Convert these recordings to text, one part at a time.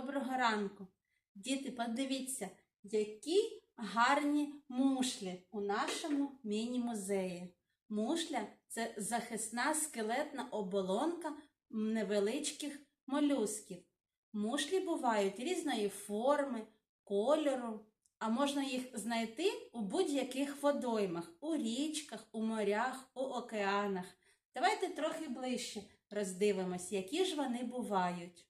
Доброго ранку. Діти, подивіться, які гарні мушлі у нашому міні-музеї. Мушля це захисна скелетна оболонка невеличких молюсків. Мушлі бувають різної форми, кольору, а можна їх знайти у будь-яких водоймах, у річках, у морях, у океанах. Давайте трохи ближче роздивимось, які ж вони бувають.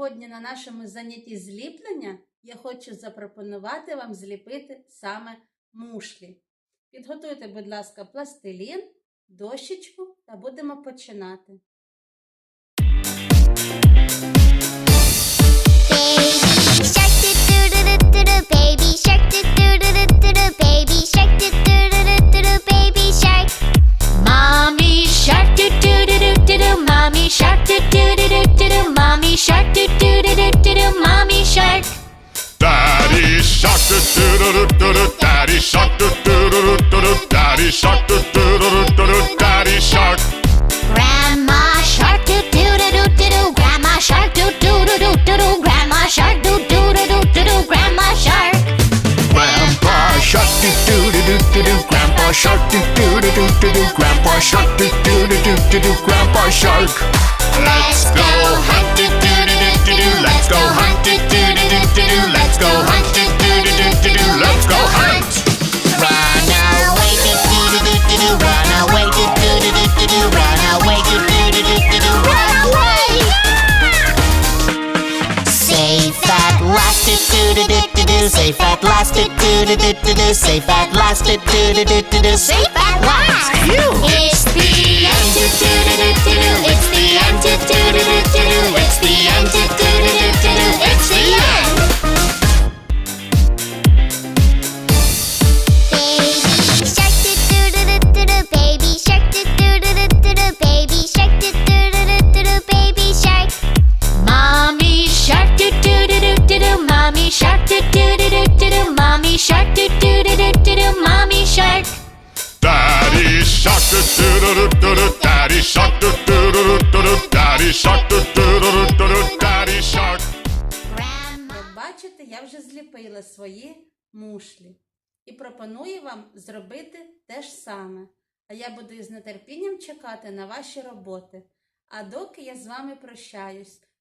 Сьогодні на нашому занятті зліплення я хочу запропонувати вам зліпити саме мушлі. Підготуйте, будь ласка, пластилін, дощечку та будемо починати. Do do do do do Daddy shark do do do do Daddy shark do do do do Daddy shark Grandma shark do do do do do do grandma shark do do do do do do grandma shark do do do do do do grandma shark Grandpa shark do do do do do do Grandpa shark do do do do do do Grandpa shark do do do do do do Grandpa shark Let's go hunt do do do do do Let's go hunt do do do do do Let's go hunt do do do do safe at last do do do do do do safe at last do do do do do do safe at last It's mommy shark do do do do do do mommy shark do do do do do do mommy shark Daddy shark do do do do do do Daddy shark do do do do do do Daddy shark do do do do do do Daddy shark Grandma бачите, я вже зліпила свої мушлі і пропоную вам зробити те ж саме. А я буду із нетерпінням чекати на ваші роботи. А доки я з вами прощаюсь.